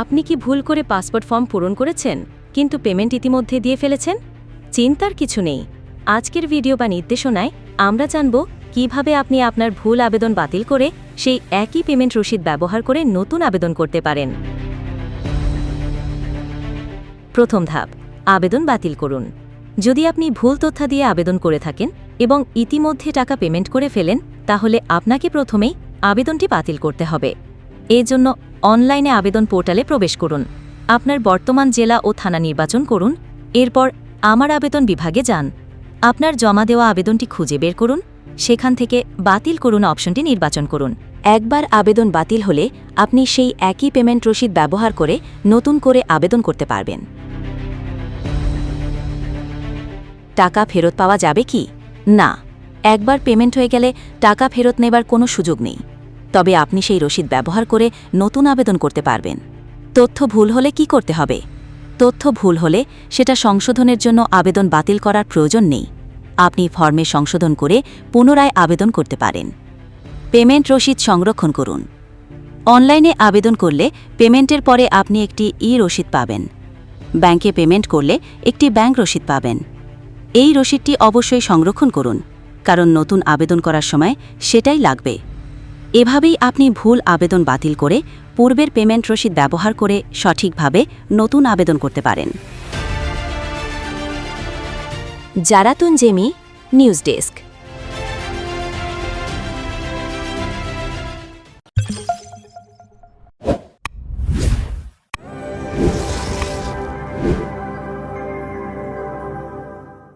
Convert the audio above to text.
আপনি কি ভুল করে পাসপোর্ট ফর্ম পূরণ করেছেন, কিন্তু পেমেন্ট ইতিমধ্যে দিয়ে ফেলেছেন? চিন্তার কিছু নেই। আজকের ভিডিও বা নির্দেশনায় আমরা জানব কীভাবে আপনি আপনার ভুল আবেদন বাতিল করে সেই একই পেমেন্ট রসিদ ব্যবহার করে নতুন আবেদন করতে পারেন। প্রথম ধাপ, আবেদন বাতিল করুন। যদি আপনি ভুল তথ্য দিয়ে আবেদন করে থাকেন এবং ইতিমধ্যে টাকা পেমেন্ট করে ফেলেন, তাহলে আপনাকে প্রথমেই আবেদনটি বাতিল করতে হবে। এর জন্য অনলাইনে আবেদন পোর্টালে প্রবেশ করুন। আপনার বর্তমান জেলা ও থানা নির্বাচন করুন। এরপর, আমার আবেদন বিভাগে যান। আপনার জমা দেওয়া আবেদনটি খুঁজে বের করুন। সেখান থেকে বাতিল করুন অপশনটি নির্বাচন করুন। একবার আবেদন বাতিল হলে আপনি সেই একই পেমেন্ট রসিদ ব্যবহার করে নতুন করে আবেদন করতে পারবেন। টাকা ফেরত পাওয়া যাবে কি? না। একবার পেমেন্ট হয়ে গেলে টাকা ফেরত নেবার কোনো সুযোগ নেই। তবে আপনি সেই রসিদ ব্যবহার করে নতুন আবেদন করতে পারবেন। তথ্য ভুল হলে কি করতে হবে? তথ্য ভুল হলে সেটা সংশোধনের জন্য আবেদন বাতিল করার প্রয়োজন নেই। আপনি ফর্মে সংশোধন করে পুনরায় আবেদন করতে পারেন। পেমেন্ট রসিদ সংরক্ষণ করুন। অনলাইনে আবেদন করলে পেমেন্টের পরে আপনি একটি ই রসিদ পাবেন। ব্যাংকে পেমেন্ট করলে একটি ব্যাংক রসিদ পাবেন। এই রসিদটি অবশ্যই সংরক্ষণ করুন, কারণ নতুন আবেদন করার সময় সেটাই লাগবে। এভাবেই আপনি ভুল আবেদন বাতিল করে পূর্বের পেমেন্ট রসিদ ব্যবহার করে সঠিকভাবে নতুন আবেদন করতে পারেন। Zaratun Jemi, news desk.